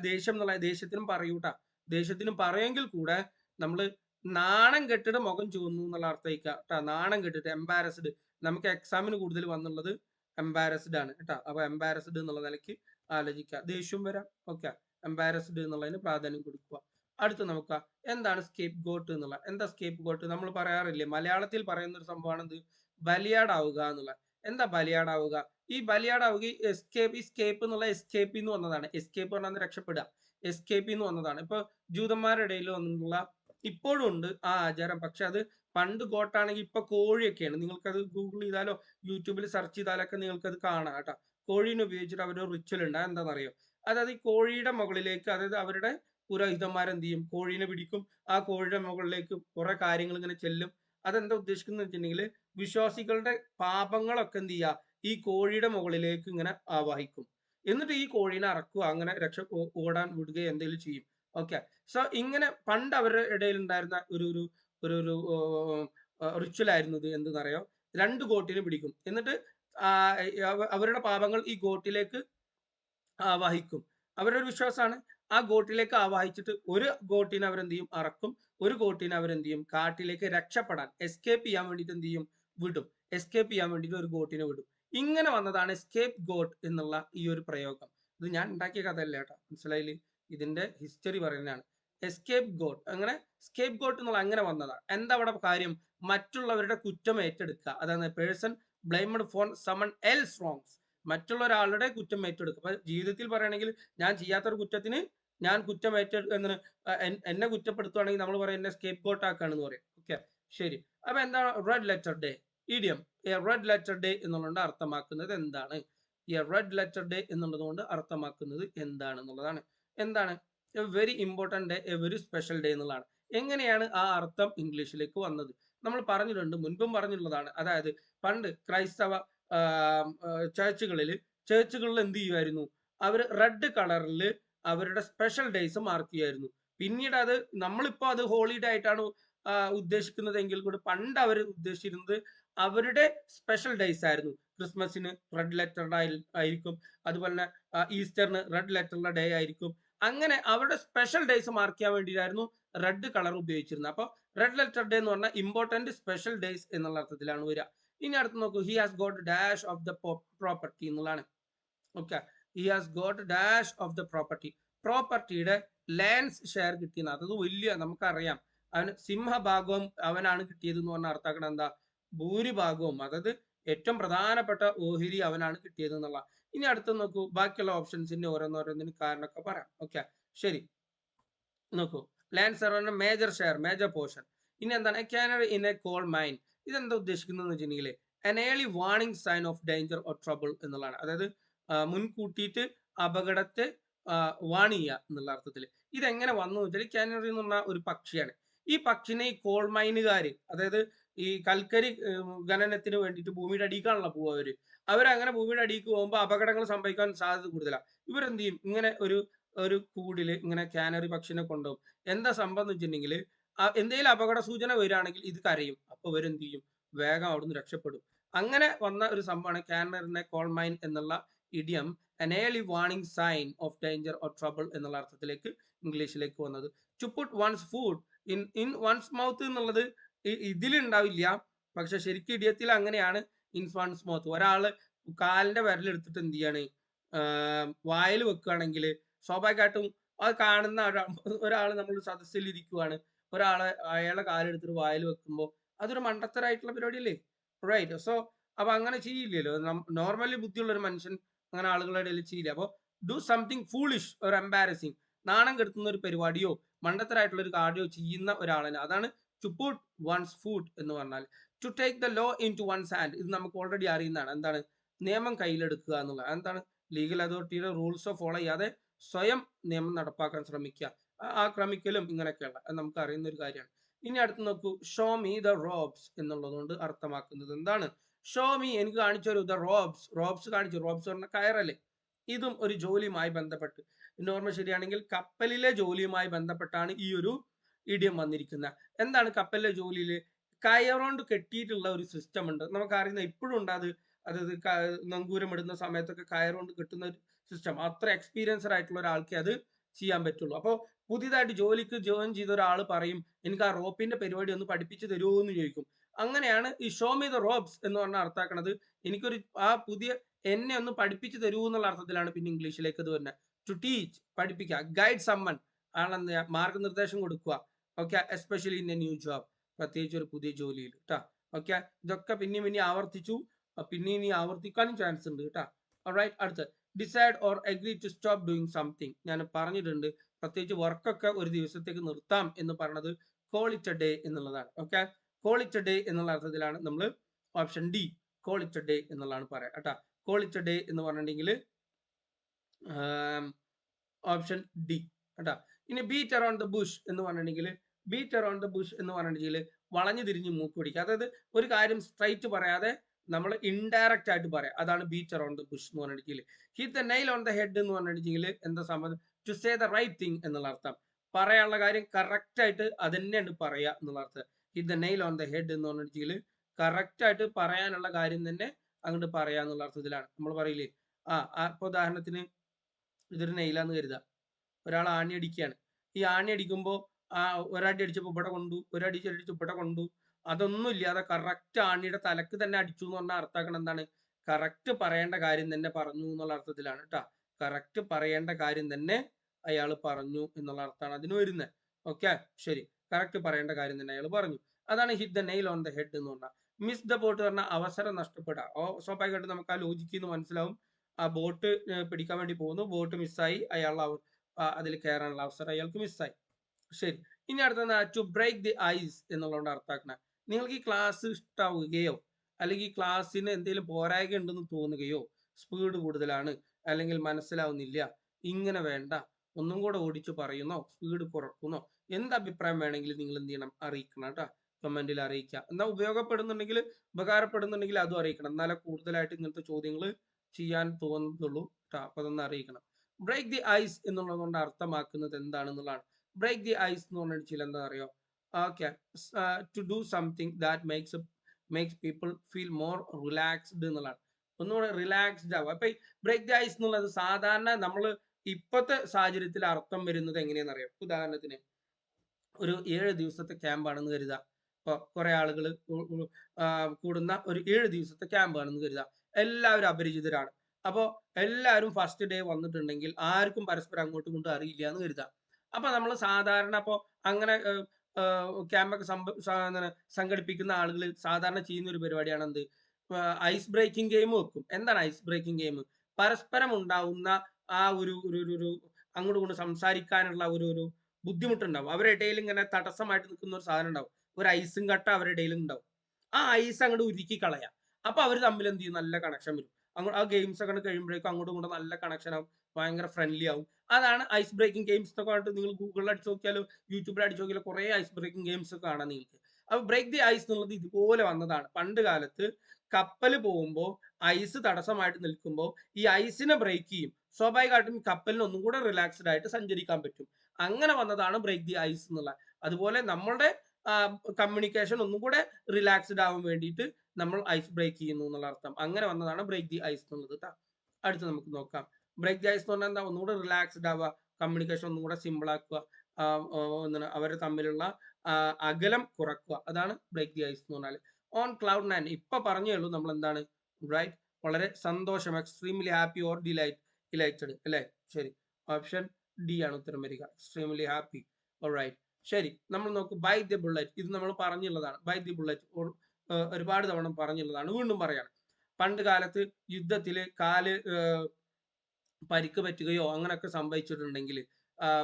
ദേഷ്യം എന്നുള്ള ദേഷ്യത്തിനും പറയൂട്ടാ. ദേഷ്യത്തിനും പറയുമെങ്കിൽ കൂടെ നമ്മൾ നാണം കെട്ടിട്ട് മുഖം ചുവന്നു എന്നുള്ള അർത്ഥം നാണം കെട്ടിട്ട് എംബാരസ്ഡ് നമുക്ക് എക്സാമിന് കൂടുതൽ വന്നുള്ളത് എംബാരസ്ഡ് ആണ് കേട്ടോ. അപ്പൊ എംബാരസ്ഡ് എന്നുള്ള നിലയ്ക്ക് ആലോചിക്കുക. ദേഷ്യം വരാം. ഓക്കെ. എംബാരസ്ഡ് എന്നുള്ളതിന് പ്രാധാന്യം കൊടുക്കുക. അടുത്ത് നമുക്ക് എന്താണ് സ്കേപ്പ് ഗോട്ട് എന്നുള്ള എന്താ സ്കേപ്പ് ഗോട്ട് നമ്മൾ പറയാറില്ലേ മലയാളത്തിൽ പറയുന്ന ഒരു സംഭവമാണ് എന്ത്? ബലിയാടാവുക എന്നുള്ള എന്താ ബലിയാടാവുക? ഈ ബലിയാടാവുക എസ്കേപ്പ് ഈ സ്കേപ്പ് എന്നുള്ള എസ്കേപ്പ് എന്ന് വന്നതാണ്. എസ്കേപ്പ് പറഞ്ഞാൽ രക്ഷപ്പെടുക. എസ്കേപ്പ് എന്ന് വന്നതാണ്. ഇപ്പൊ ജൂതന്മാരുടെ ഇടയിൽ വന്നിട്ടുള്ള ഇപ്പോഴും ഉണ്ട് ആ ആചാരം. പക്ഷെ അത് പണ്ട് ഗോട്ടാണെങ്കിൽ ഇപ്പൊ കോഴിയൊക്കെയാണ്. നിങ്ങൾക്കത് ഗൂഗിൾ ചെയ്താലോ യൂട്യൂബിൽ സെർച്ച് ചെയ്താലൊക്കെ നിങ്ങൾക്കത് കാണാം കേട്ടോ. കോഴീനെ ഉപയോഗിച്ചിട്ട് അവർ റിച്വൽ ഉണ്ട്. എന്താണെന്നറിയോ അതായത് ഈ കോഴിയുടെ മുകളിലേക്ക് അതായത് അവരുടെ പുരോഹിതന്മാരെന്ത് ചെയ്യും കോഴീനെ പിടിക്കും. ആ കോഴിയുടെ മുകളിലേക്ക് കുറെ കാര്യങ്ങൾ ഇങ്ങനെ ചെല്ലും. അതെന്താ ഉദ്ദേശിക്കുന്നത് വെച്ചിട്ടുണ്ടെങ്കിൽ വിശ്വാസികളുടെ പാപങ്ങളൊക്കെ എന്ത് ചെയ്യുക? ഈ കോഴിയുടെ മുകളിലേക്ക് ഇങ്ങനെ ആവാഹിക്കും. എന്നിട്ട് ഈ കോഴീനെ അറക്കുക അങ്ങനെ രക്ഷ ഓടാൻ വിടുകയോ എന്തെങ്കിലും ചെയ്യും. ഓക്കെ സോ ഇങ്ങനെ പണ്ട് അവരുടെ ഇടയിൽ ഉണ്ടായിരുന്ന ഒരു ഒരു ഒരു ഒരു റിച്വൽ ആയിരുന്നു ഇത് എന്തെന്നറിയോ? രണ്ട് ഗോട്ടിനെ പിടിക്കും. എന്നിട്ട് അവരുടെ പാപങ്ങൾ ഈ ഗോട്ടിലേക്ക് ആവാഹിക്കും. അവരുടെ ഒരു വിശ്വാസമാണ്. ആ ഗോട്ടിലേക്ക് ആവാഹിച്ചിട്ട് ഒരു ഗോട്ടിനെ അവരെന്ത് ചെയ്യും അറക്കും. ഒരു ഗോട്ടിനെ അവരെന്ത് ചെയ്യും കാട്ടിലേക്ക് രക്ഷപ്പെടാൻ എസ്കേപ്പ് ചെയ്യാൻ വേണ്ടിയിട്ട് എന്ത് ചെയ്യും വിടും. എസ്കേപ്പ് ചെയ്യാൻ വേണ്ടിയിട്ട് ഒരു ഗോട്ടിനെ വിടും. ഇങ്ങനെ വന്നതാണ് എസ്കേപ്പ് ഗോട്ട് എന്നുള്ള ഈ ഒരു പ്രയോഗം. ഇത് ഞാൻ ഉണ്ടാക്കിയ കഥയല്ല കേട്ടോ. മനസ്സിലായില്ലേ? ഇതിന്റെ ഹിസ്റ്ററി പറയുന്നതാണ്. എസ്കേപ്പ് ഗോട്ട് അങ്ങനെ സ്കേപ്പ് ഗോട്ട് എന്നുള്ള അങ്ങനെ വന്നതാണ് എന്താ അവിടെ കാര്യം? മറ്റുള്ളവരുടെ കുറ്റം ഏറ്റെടുക്കുക. അതാണ് person blamed for someone else's wrongs മറ്റുള്ള ഒരാളുടെ കുറ്റം ഏറ്റെടുക്കുക. അപ്പൊ ജീവിതത്തിൽ പറയുകയാണെങ്കിൽ ഞാൻ ചെയ്യാത്തൊരു കുറ്റത്തിന് ഞാൻ കുറ്റം ഏറ്റെടുക്കുക എന്ന് എന്നെ കുറ്റപ്പെടുത്തുകയാണെങ്കിൽ നമ്മൾ പറയും എന്നെ സ്കേപ്പ് ഗോട്ട് ആക്കാണെന്ന് പറയും. ഓക്കെ ശരി. അപ്പൊ എന്താണ്? Red letter day idiom a red letter day എന്നുള്ളത് അർത്ഥമാക്കുന്നത് എന്താണ്? എ റെഡ് ലെറ്റർ ഡേ എന്നുള്ളത് കൊണ്ട് അർത്ഥമാക്കുന്നത് എന്താണെന്നുള്ളതാണ് എന്താണ്? A very important day a very special day എന്നുള്ളതാണ്. എങ്ങനെയാണ് ആ അർത്ഥം ഇംഗ്ലീഷിലേക്ക് വന്നത്? നമ്മൾ പറഞ്ഞിട്ടുണ്ട് മുൻപും പറഞ്ഞിട്ടുള്ളതാണ്. അതായത് പണ്ട് ക്രൈസ്തവ ചേർച്ചുകളിൽ ചേർച്ചുകളിൽ എന്ത് ചെയ്യുമായിരുന്നു? അവർ റെഡ് കളറിൽ അവരുടെ സ്പെഷ്യൽ ഡേയ്സ് മാർക്ക് ചെയ്യുമായിരുന്നു. പിന്നീട് അത് നമ്മളിപ്പോൾ അത് ഹോളിഡേ ആയിട്ടാണ് ഉദ്ദേശിക്കുന്നതെങ്കിൽ കൂടി പണ്ട് അവർ ഉദ്ദേശിച്ചിരുന്നത് അവരുടെ സ്പെഷ്യൽ ഡേയ്സ് ആയിരുന്നു. ക്രിസ്മസിന് റെഡ് ലെറ്റർ ആയിരിക്കും. അതുപോലെ തന്നെ ഈസ്റ്ററിന് റെഡ് ലെറ്ററിന്റെ ഡേ ആയിരിക്കും. അങ്ങനെ അവരുടെ സ്പെഷ്യൽ ഡേയ്സ് മാർക്ക് ചെയ്യാൻ വേണ്ടിയിട്ടായിരുന്നു റെഡ് കളർ ഉപയോഗിച്ചിരുന്നത്. അപ്പോൾ റെഡ് ലെറ്റർ ഡേ എന്ന് പറഞ്ഞാൽ ഇമ്പോർട്ടന്റ് സ്പെഷ്യൽ ഡേയ്സ് എന്നുള്ള അർത്ഥത്തിലാണ് വരിക. ഇനി അടുത്ത് നോക്കൂ. He has got dash of the property എന്നുള്ളതാണ്. Okay he has got dash of the property പ്രോപ്പർട്ടിയുടെ ലാൻഡ്സ് ഷെയർ കിട്ടിയെന്ന്. അതത് വലിയ നമുക്കറിയാം. അവന് സിംഹഭാഗവും അവനാണ് കിട്ടിയത് എന്ന് പറഞ്ഞ അർത്ഥാക്കണം എന്താ? ഭൂരിഭാഗവും. അതായത് ഏറ്റവും പ്രധാനപ്പെട്ട ഓഹരി അവനാണ് കിട്ടിയത് എന്നുള്ള ഇനി അടുത്ത നോക്കൂ. ബാക്കിയുള്ള ഓപ്ഷൻസിന്റെ ഓരോന്നോരോന്നിന് കാരണമൊക്കെ പറയാം. ഓക്കെ ശരി. നോക്കൂ. ലാൻഡ് സെർവറിന്റെ മേജർ ഷെയർ മേജർ പോർഷൻ ഇനി എന്താണ്? Canary in a coal mine ഇതെന്താ ഉദ്ദേശിക്കുന്നത് വെച്ചിട്ടുണ്ടെങ്കിൽ an warning sign of danger or trouble എന്നുള്ളതാണ്. അതായത് മുൻകൂട്ടിയിട്ട് അപകടത്തെ വാൺ ചെയ്യുക എന്നുള്ള അർത്ഥത്തിൽ ഇതെങ്ങനെ വന്നു വെച്ചാൽ കാനറി എന്ന് പറഞ്ഞ ഒരു പക്ഷിയാണ്. ഈ പക്ഷിനെ ഈ കോൾ മൈനുകാർ അതായത് ഈ കൽക്കരി ഖനനത്തിന് വേണ്ടിയിട്ട് ഭൂമിയുടെ അടിക്കാനുള്ള പോവുക അവർ. അവരങ്ങനെ ഭൂമിയുടെ അടിക്ക് പോകുമ്പോൾ അപകടങ്ങൾ സംഭവിക്കാൻ സാധ്യത കൂടുതലാണ് ഇവരെന്ത് ചെയ്യും? ഇങ്ങനെ ഒരു ഒരു കൂടിൽ ഇങ്ങനെ കാനറി പക്ഷിനെ കൊണ്ടുപോകും. എന്താ സംഭവം എന്ന് വെച്ചിട്ടുണ്ടെങ്കിൽ എന്തെങ്കിലും അപകട സൂചന വരികയാണെങ്കിൽ ഇത് കരയും. അപ്പൊ ഇവരെന്ത് ചെയ്യും? വേഗം അവിടുന്ന് രക്ഷപ്പെടും. അങ്ങനെ വന്ന ഒരു സംഭവമാണ് കാനറിനെ കോൾ മൈൻ എന്നുള്ള idiom an early sign of danger or trouble എന്നുള്ള അർത്ഥത്തിലേക്ക് ഇംഗ്ലീഷിലേക്ക് വന്നത്. To put one's food in in one's mouth എന്നുള്ളത് ഇതിലുണ്ടാവില്ല. പക്ഷെ ശരിക്കും ഇടിയത്തിൽ അങ്ങനെയാണ് ഇൻ വൺസ് മൗത്ത് ഒരാൾ കാലിന്റെ വിരലെടുത്തിട്ട് എന്ത് ചെയ്യാണ്? വായിൽ വെക്കുകയാണെങ്കിൽ സ്വാഭാവികമായിട്ടും അത് കാണുന്ന ഒരാൾ നമ്മൾ സദസ്സിൽ ഇരിക്കുവാണ്. ഒരാളെ അയാളെ കാലെടുത്തിട്ട് വായിൽ വെക്കുമ്പോൾ അതൊരു മണ്ടത്തരായിട്ടുള്ള പരിപാടിയല്ലേ? റൈറ്റ് സോ അപ്പൊ അങ്ങനെ ചെയ്യില്ലല്ലോ. നോർമലി ബുദ്ധിയുള്ള ഒരു മനുഷ്യൻ അങ്ങനെ ആളുകളുടെ ഇടയിൽ ചെയ്യില്ല. അപ്പോൾ ഡു സംതിങ് ഫൂളിഷ് ഒരു എംബാരസിങ് നാണം കെടുത്തുന്ന ഒരു പരിപാടിയോ മണ്ടത്തരായിട്ടുള്ള ഒരു കാര്യോ ചെയ്യുന്ന ഒരാളിന് അതാണ് ടു പുട്ട് വൺസ് ഫുഡ് എന്ന് പറഞ്ഞാൽ to take the law into one's hand ഇത് നമുക്ക് ഓൾറെഡി അറിയുന്നതാണ്. എന്താണ്? നിയമം കയ്യിലെടുക്കുക എന്നുള്ളത്. എന്താണ് ലീഗൽ അതോറിറ്റിയുടെ റൂൾസോ ഫോളോ ചെയ്യാതെ സ്വയം നിയമം നടപ്പാക്കാൻ ശ്രമിക്കുക. ആ- ക്രമിക്കലും ഇങ്ങനെയൊക്കെയുള്ള നമുക്ക് അറിയുന്ന ഒരു കാര്യമാണ്. ഇനി അടുത്ത് നോക്കൂ. ഷോ മീ ദ റോബ്സ് എന്നുള്ളതുകൊണ്ട് അർത്ഥമാക്കുന്നത് എന്താണ്? ഷോ മീ എനിക്ക് കാണിച്ചു ദ റോബ്സ് റോബ്സ് കാണിച്ചു. റോബ്സ് പറഞ്ഞ കയറല്ലേ ഇതും ഒരു ജോലിയുമായി ബന്ധപ്പെട്ട്. എന്റെ ഓർമ്മ ശരിയാണെങ്കിൽ കപ്പലിലെ ജോലിയുമായി ബന്ധപ്പെട്ടാണ് ഈ ഒരു ഇടിയം വന്നിരിക്കുന്നത്. എന്താണ് കപ്പലിലെ ജോലിയിൽ കയറുകൊണ്ട് കെട്ടിയിട്ടുള്ള ഒരു സിസ്റ്റം ഉണ്ട് നമുക്ക് അറിയുന്ന ഇപ്പോഴും ഉണ്ട് അത്. അതായത് നങ്കൂരം ഇടുന്ന സമയത്തൊക്കെ കയറുകൊണ്ട് കിട്ടുന്ന ഒരു സിസ്റ്റം. അത്ര എക്സ്പീരിയൻസ്ഡ് ആയിട്ടുള്ള ഒരാൾക്ക് അത് ചെയ്യാൻ പറ്റുള്ളൂ. അപ്പോൾ പുതിയതായിട്ട് ജോലിക്ക് ജോയിൻ ചെയ്ത ഒരാൾ പറയും എനിക്ക് ആ റോപ്പിന്റെ പരിപാടി ഒന്ന് പഠിപ്പിച്ചു തരുമോ എന്ന് ചോദിക്കും. അങ്ങനെയാണ് ഈ ഷോ മീ ദ റോബ്സ് എന്ന് പറഞ്ഞ അർത്ഥാക്കണത് എനിക്കൊരു ആ പുതിയ എന്നെ ഒന്ന് പഠിപ്പിച്ചു തരൂ എന്നുള്ള അർത്ഥത്തിലാണ് പിന്നെ ഇംഗ്ലീഷിലേക്ക് ഇത് വരുന്നത്. ടു ടീച്ച് പഠിപ്പിക്കുക ഗൈഡ് സമ്മൺ ആണെന്ന് മാർഗനിർദ്ദേശം കൊടുക്കുക okay especially in a new job പ്രത്യേകിച്ച് ഒരു പുതിയ ജോലിയിൽ കേട്ടോ ഓക്കെ? ഇതൊക്കെ പിന്നെയും പിന്നെ ആവർത്തിച്ചു. പിന്നെ ഇനി ആവർത്തിക്കാനും ചാൻസ് ഉണ്ട് കേട്ടോ റൈറ്റ് അടുത്ത്. Decide or agree to stop doing something ഞാൻ പറഞ്ഞിട്ടുണ്ട് പ്രത്യേകിച്ച് വർക്കൊക്കെ ഒരു ദിവസത്തേക്ക് നിർത്താം എന്ന് ഇറ്റ് എ ഡേ എന്നുള്ളതാണ് ഓക്കെ? എ ഡേ എന്നുള്ള അർത്ഥത്തിലാണ് നമ്മൾ ഓപ്ഷൻ ഡി എ ഡേ എന്നുള്ളതാണ് പറയാം കേട്ടോ എ ഡേ എന്ന് പറഞ്ഞിട്ടുണ്ടെങ്കിൽ ഓപ്ഷൻ ഡി കേട്ടോ ഇനി ബീറ്റ് അറൌണ്ട് ദ ബുഷ് എന്ന് പറഞ്ഞിട്ടുണ്ടെങ്കിൽ ബീറ്റ് അറൌണ്ട് ദ ബുഷ് എന്ന് പറഞ്ഞിട്ടുണ്ടെങ്കിൽ വളഞ്ഞു തിരിഞ്ഞ് മൂക്ക് പിടിക്കുക. അതായത് ഒരു കാര്യം സ്ട്രൈറ്റ് പറയാതെ നമ്മൾ ഇൻഡയറക്റ്റ് ആയിട്ട് പറയാം. അതാണ് ബീറ്റ് അറൌണ്ട് ദ ബുഷ് എന്ന് പറഞ്ഞിട്ടുണ്ടെങ്കിൽ hit the nail on the head എന്ന് പറഞ്ഞിട്ടുണ്ടെങ്കിൽ എന്താ സംബന്ധം? To say the right thing എന്നുള്ള അർത്ഥം. പറയാനുള്ള കാര്യം കറക്റ്റ് ആയിട്ട് അത് തന്നെയാണ് പറയുക എന്നുള്ള അർത്ഥം. Hit the nail on the head എന്ന് പറഞ്ഞിട്ടുണ്ടെങ്കിൽ കറക്റ്റ് ആയിട്ട് പറയാനുള്ള കാര്യം തന്നെ അങ്ങോട്ട് പറയാ എന്നുള്ള അർത്ഥത്തിലാണ്. നമ്മൾ പറയില്ലേ? ആ ഇപ്പൊ ഉദാഹരണത്തിന് ഇതൊരു നെയിലാന്ന് കരുതാം. ഒരാൾ ആണി അടിക്കുകയാണ്. ഈ ആണി അടിക്കുമ്പോൾ ആ ഒരടി അടിച്ചപ്പോൾ ഇവിടെ കൊണ്ടു ഒരടി അടിച്ച് ഇവിടെ കൊണ്ടു. അതൊന്നും ഇല്ലാതെ കറക്റ്റ് ആണിയുടെ തലക്ക് തന്നെ അടിച്ചു എന്ന് പറഞ്ഞാൽ അർത്ഥാക്കണം എന്താണ്? കറക്റ്റ് പറയേണ്ട കാര്യം തന്നെ പറഞ്ഞു എന്നുള്ള അർത്ഥത്തിലാണ് കേട്ടോ കറക്റ്റ് പറയേണ്ട കാര്യം തന്നെ അയാൾ പറഞ്ഞു എന്നുള്ള അർത്ഥമാണ് അതിന് വരുന്നത് ഓക്കെ ശരി. കറക്റ്റ് പറയേണ്ട കാര്യം തന്നെ അയാൾ പറഞ്ഞു. അതാണ് hit the nail on the head എന്ന് പറഞ്ഞാൽ മിസ് ദ ബോട്ട് പറഞ്ഞാൽ അവസരം നഷ്ടപ്പെടുക. ഓ സ്വാഭാവികമായിട്ടും നമുക്ക് ആ ലോജിക്ക് എന്ന് മനസ്സിലാവും. ആ ബോട്ട് പിടിക്കാൻ വേണ്ടി പോകുന്നു. ബോട്ട് മിസ്സായി അയാൾ അതിൽ കയറാനുള്ള അവസരം അയാൾക്ക് മിസ്സായി ശരി. ഇനി അടുത്ത ടു ബ്രേക്ക് ദി ഐസ് എന്നുള്ളതുകൊണ്ട് അർത്ഥാക്കണ നിങ്ങൾക്ക് ഈ ക്ലാസ് ഇഷ്ടാവുകയോ അല്ലെങ്കിൽ ഈ ക്ലാസ്സിന് എന്തെങ്കിലും പോരായ്ക ഉണ്ടെന്ന് തോന്നുകയോ സ്പീഡ് കൂടുതലാണ് അല്ലെങ്കിൽ മനസ്സിലാവുന്നില്ല ഇങ്ങനെ വേണ്ട ഒന്നും കൂടെ ഓടിച്ചു പറയുന്നോ സ്പീഡ് കുറക്കുന്നോ എന്ത് അഭിപ്രായം വേണമെങ്കിലും നിങ്ങൾ എന്ത് ചെയ്യണം? അറിയിക്കണം കേട്ടോ. കമന്റിൽ അറിയിക്കുക. എന്നാൽ ഉപയോഗപ്പെടുന്നുണ്ടെങ്കിൽ ഉപകാരപ്പെടുന്നുണ്ടെങ്കിൽ അതും അറിയിക്കണം. എന്നാലേ കൂടുതലായിട്ട് ഇങ്ങനത്തെ ചോദ്യങ്ങൾ ചെയ്യാൻ തോന്നുന്നുള്ളൂ കേട്ടോ. അപ്പൊ അതൊന്ന് അറിയിക്കണം. ബ്രേക്ക് ദി ഐസ് എന്നുള്ളത് കൊണ്ട് അർത്ഥമാക്കുന്നത് എന്താണെന്നുള്ളതാണ്. ബ്രേക്ക് ദി ഐസ് എന്ന് പറഞ്ഞ ചില എന്താ അറിയോ okay to do something that makes makes people feel more relaxed എന്നുള്ളതാണ്. ഒന്നുകൂടെ റിലാക്സ്ഡ് ആവുക. അപ്പൊ ഈ ബ്രേക്ക് ദി ഐസ് എന്നുള്ളത് സാധാരണ നമ്മൾ ഇപ്പോഴത്തെ സാഹചര്യത്തിൽ അർത്ഥം വരുന്നത് എങ്ങനെയാണെന്ന് അറിയാം ഉദാഹരണത്തിന് ഒരു ഏഴ് ദിവസത്തെ ക്യാമ്പാണെന്ന് കരുതുക. ഇപ്പൊ കുറെ ആളുകൾ കൂടുന്ന ഒരു ഏഴ് ദിവസത്തെ ക്യാമ്പാണെന്ന് കരുതുക. എല്ലാവരും അപരിചിതരാണ്. അപ്പോൾ എല്ലാവരും ഫസ്റ്റ് ഡേ വന്നിട്ടുണ്ടെങ്കിൽ ആർക്കും പരസ്പരം അങ്ങോട്ടും ഇങ്ങോട്ടും അറിയില്ല എന്ന് കരുതുക. അപ്പൊ നമ്മൾ സാധാരണ അപ്പോൾ അങ്ങനെ ക്യാമ്പൊക്കെ സംഘടിപ്പിക്കുന്ന ആളുകൾ സാധാരണ ചെയ്യുന്ന ഒരു പരിപാടിയാണ് എന്ത് ഐസ് ബ്രേക്കിംഗ് ഗെയിം വെക്കും. എന്താണ് ഐസ് ബ്രേക്കിംഗ് ഗെയിം പരസ്പരം ഉണ്ടാവുന്ന ആ ഒരു ഒരു ഒരു- അങ്ങോട്ട് ഇങ്ങോട്ടും സംസാരിക്കാനുള്ള ഒരു ഒരു ബുദ്ധിമുട്ടുണ്ടാവും. അവരുടെ ഇടയിൽ ഇങ്ങനെ തടസ്സമായിട്ട് നിൽക്കുന്ന ഒരു സാധനം ഉണ്ടാവും. ഒരു ഐസും കട്ട അവരുടെ ഇടയിൽ ഉണ്ടാവും. ആ ഐസ് അങ്ങോട്ട് ഉരുക്കി കളയാം. അപ്പൊ അവർ തമ്മിൽ എന്ത് ചെയ്യും? നല്ല കണക്ഷൻ വരും. അങ്ങോട്ട് ആ ഗെയിംസ് ഒക്കെ കഴിയുമ്പോഴേക്കും അങ്ങോട്ടും ഇങ്ങോട്ടും നല്ല കണക്ഷൻ ആവും. ഭയങ്കര ഫ്രണ്ട്ലി ആവും. അതാണ് ഐസ് ബ്രേക്കിംഗ് ഗെയിംസ് എന്നൊക്കെ പറഞ്ഞിട്ട് നിങ്ങൾ ഗൂഗിളിൽ അടിച്ചു നോക്കിയാലോ യൂട്യൂബിൽ അടിച്ചു നോക്കിയാലോ കുറെ ഐസ് ബ്രേക്കിംഗ് ഗെയിംസ് ഒക്കെ കാണാം നിങ്ങൾക്ക്. അപ്പൊ ബ്രേക്ക് ദി ഐസ് എന്നുള്ളത് ഇതുപോലെ വന്നതാണ്. പണ്ട് കാലത്ത് കപ്പൽ പോകുമ്പോൾ ഐസ് തടസ്സമായിട്ട് നിൽക്കുമ്പോൾ ഈ ഐസിനെ ബ്രേക്ക് ചെയ്യും. സ്വാഭാവികമായിട്ടും കപ്പലിന് ഒന്നും കൂടെ റിലാക്സ്ഡ് ആയിട്ട് സഞ്ചരിക്കാൻ പറ്റും. അങ്ങനെ വന്നതാണ് ബ്രേക്ക് ദി ഐസ് എന്നുള്ള. അതുപോലെ നമ്മളുടെ കമ്മ്യൂണിക്കേഷൻ ഒന്നും കൂടെ റിലാക്സ്ഡ് ആവാൻ വേണ്ടിയിട്ട് നമ്മൾ ഐസ് ബ്രേക്ക് ചെയ്യുന്നു എന്നുള്ള അർത്ഥം. അങ്ങനെ വന്നതാണ് ബ്രേക്ക് ദി ഐസ് എന്നുള്ളത്. അടുത്ത് നമുക്ക് നോക്കാം. ബ്രേക്ക് ദി എന്ന് പറഞ്ഞാൽ എന്താ? ഒന്നുകൂടെ റിലാക്സ്ഡ് ആവുക കമ്മ്യൂണിക്കേഷൻ ഒന്നും കൂടെ സിമ്പിൾ ആക്കുക എന്താണ്? അവർ തമ്മിലുള്ള അകലം കുറക്കുക. അതാണ് ബ്രേക്ക് ദി എന്ന് പറഞ്ഞാൽ ഓൺ ക്ലൗഡ് നയൻ ഇപ്പൊ പറഞ്ഞേ ഉള്ളൂ നമ്മൾ എന്താണ്? റൈറ്റ് വളരെ സന്തോഷം extremely happy or delight delighted അല്ലേ? ശരി. ഓപ്ഷൻ ഡി ആണ് ഉത്തരം വരിക. എക്സ്ട്രീംലി ഹാപ്പി റൈറ്റ് ശരി. നമ്മൾ നോക്കൂ. ബൈ ദി ബുള്ളറ്റ് ഇത് നമ്മൾ പറഞ്ഞുള്ളതാണ്. ബൈ ദി ബുള്ളറ്റ് ഒരുപാട് തവണ പറഞ്ഞുള്ളതാണ്. വീണ്ടും പറയാണ്. പണ്ട് കാലത്ത് യുദ്ധത്തിൽ കാൽ പരിക്ക് പറ്റുകയോ അങ്ങനെയൊക്കെ സംഭവിച്ചിട്ടുണ്ടെങ്കിൽ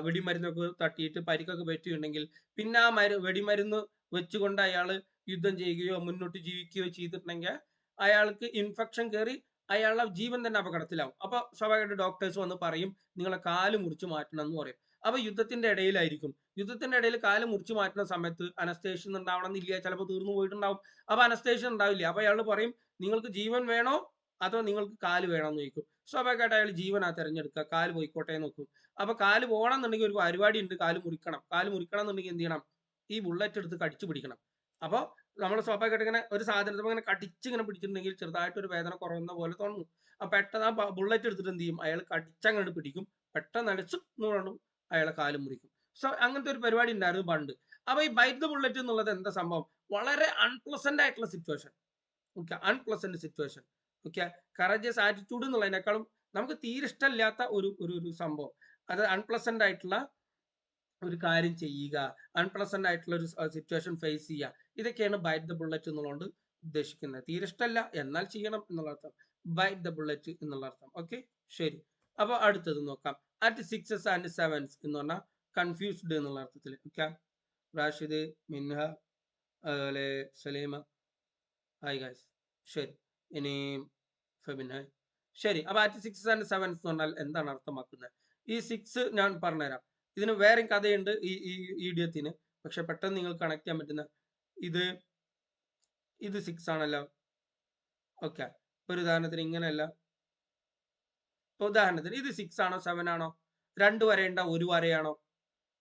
വെടിമരുന്നൊക്കെ തട്ടിയിട്ട് പരിക്കൊക്കെ പറ്റിയിട്ടുണ്ടെങ്കിൽ പിന്നെ ആ മരു വെടിമരുന്ന് വെച്ചുകൊണ്ട് അയാൾ യുദ്ധം ചെയ്യുകയോ മുന്നോട്ട് ജീവിക്കുകയോ ചെയ്തിട്ടുണ്ടെങ്കിൽ അയാൾക്ക് ഇൻഫെക്ഷൻ കയറി അയാളുടെ ജീവൻ തന്നെ അപകടത്തിലാവും. അപ്പൊ സ്വാഭാവികമായിട്ട് ഡോക്ടേഴ്സ് വന്ന് പറയും നിങ്ങളെ കാൽ മുറിച്ച് മാറ്റണം എന്ന് പറയും. അപ്പൊ യുദ്ധത്തിന്റെ ഇടയിലായിരിക്കും. യുദ്ധത്തിന്റെ ഇടയിൽ കാൽ മുറിച്ച് മാറ്റുന്ന സമയത്ത് അനസ്തേഷൻ ഉണ്ടാവണം എന്നില്ല ചിലപ്പോൾ തീർന്നു പോയിട്ടുണ്ടാവും. അപ്പൊ അനസ്തേഷൻ ഉണ്ടാവില്ല. അപ്പൊ അയാൾ പറയും നിങ്ങൾക്ക് ജീവൻ വേണോ? അതോ നിങ്ങൾക്ക് കാൽ വേണം എന്ന് ചോദിക്കും. സ്വാഭാവികമായിട്ട് അയാൾ ജീവനാ തിരഞ്ഞെടുക്കുക. കാൽ പോയിക്കോട്ടെ എന്ന് നോക്കും. അപ്പൊ കാൽ പോകണം എന്നുണ്ടെങ്കിൽ ഒരു പരിപാടി ഉണ്ട്. കാൽ മുറിക്കണം. കാൽ മുറിക്കണം എന്നുണ്ടെങ്കിൽ എന്ത് ചെയ്യണം? ഈ ബുള്ളറ്റ് എടുത്ത് കടിച്ചു പിടിക്കണം. അപ്പോൾ നമ്മൾ സ്വാഭാവികമായിട്ട് ഇങ്ങനെ ഒരു സാധനത്തെ ഇങ്ങനെ കടിച്ച് ഇങ്ങനെ പിടിച്ചിട്ടുണ്ടെങ്കിൽ ചെറുതായിട്ട് ഒരു വേദന കുറയുന്ന പോലെ തോന്നും. അപ്പൊ പെട്ടെന്ന് ആ ബുള്ളറ്റ് എടുത്തിട്ട് എന്ത് ചെയ്യും? അയാൾ കടിച്ചങ്ങോട്ട് പിടിക്കും. പെട്ടെന്ന് അടിച്ചു എന്നുകൊണ്ടും അയാളെ കാൽ മുറിക്കും. സോ അങ്ങനത്തെ ഒരു പരിപാടി ഉണ്ടായിരുന്നു പണ്ട്. അപ്പൊ ഈ ദ ബുള്ളറ്റ് എന്നുള്ളത് എന്താ സംഭവം? വളരെ അൺപ്ലസന്റ് ആയിട്ടുള്ള situation okay unpleasant situation okay? Courageous attitude എന്നുള്ളതിനേക്കാളും നമുക്ക് തീരെ ഇഷ്ടമില്ലാത്ത ഒരു ഒരു ഒരു സംഭവം. അത് അൺപ്ലസന്റ് ആയിട്ടുള്ള ഒരു കാര്യം ചെയ്യുക അൺപ്ലസന്റ് ആയിട്ടുള്ള ഒരു സിറ്റുവേഷൻ ഫേസ് ചെയ്യുക. ഇതൊക്കെയാണ് ബൈറ്റ് ദ ബുള്ളറ്റ് എന്നുള്ളതുകൊണ്ട് ഉദ്ദേശിക്കുന്നത്. തീരെ ഇഷ്ടമല്ല എന്നാൽ ചെയ്യണം എന്നുള്ള അർത്ഥം. ബൈറ്റ് ദ ബുള്ളറ്റ് എന്നുള്ള അർത്ഥം. ഓക്കെ? ശരി. അപ്പൊ അടുത്തത് നോക്കാം. അറ്റ് സിക്സസ് ആൻഡ് സെവൻസ് എന്ന് പറഞ്ഞാൽ കൺഫ്യൂസ്ഡ് എന്നുള്ള അർത്ഥത്തിൽ. ഓക്കെ? റാഷിദ് മിൻഹ അതുപോലെ സലീമ. ഹായ് ഗായ്സ് ശരി. ഇനി ഫെബിന് ശരി. അപ്പൊ അറ്റ് സിക്സ് ആൻഡ് സെവൻസ് എന്ന് പറഞ്ഞാൽ എന്താണ് അർത്ഥമാക്കുന്നത്? ഈ സിക്സ് ഞാൻ പറഞ്ഞുതരാം. ഇതിന് വേറെ കഥയുണ്ട് ഈ ഈ ഇഡിയത്തിന് പക്ഷെ പെട്ടെന്ന് നിങ്ങൾ കണക്ട് ചെയ്യാൻ പറ്റുന്ന ഇത് ഇത് സിക്സ് ആണല്ലോ. ഓക്കെ ഒരു ഉദാഹരണത്തിന് ഇങ്ങനെയല്ല. ഉദാഹരണത്തിന് ഇത് സിക്സ് ആണോ സെവൻ ആണോ? രണ്ട് വരയുണ്ടോ ഒരു വരയാണോ?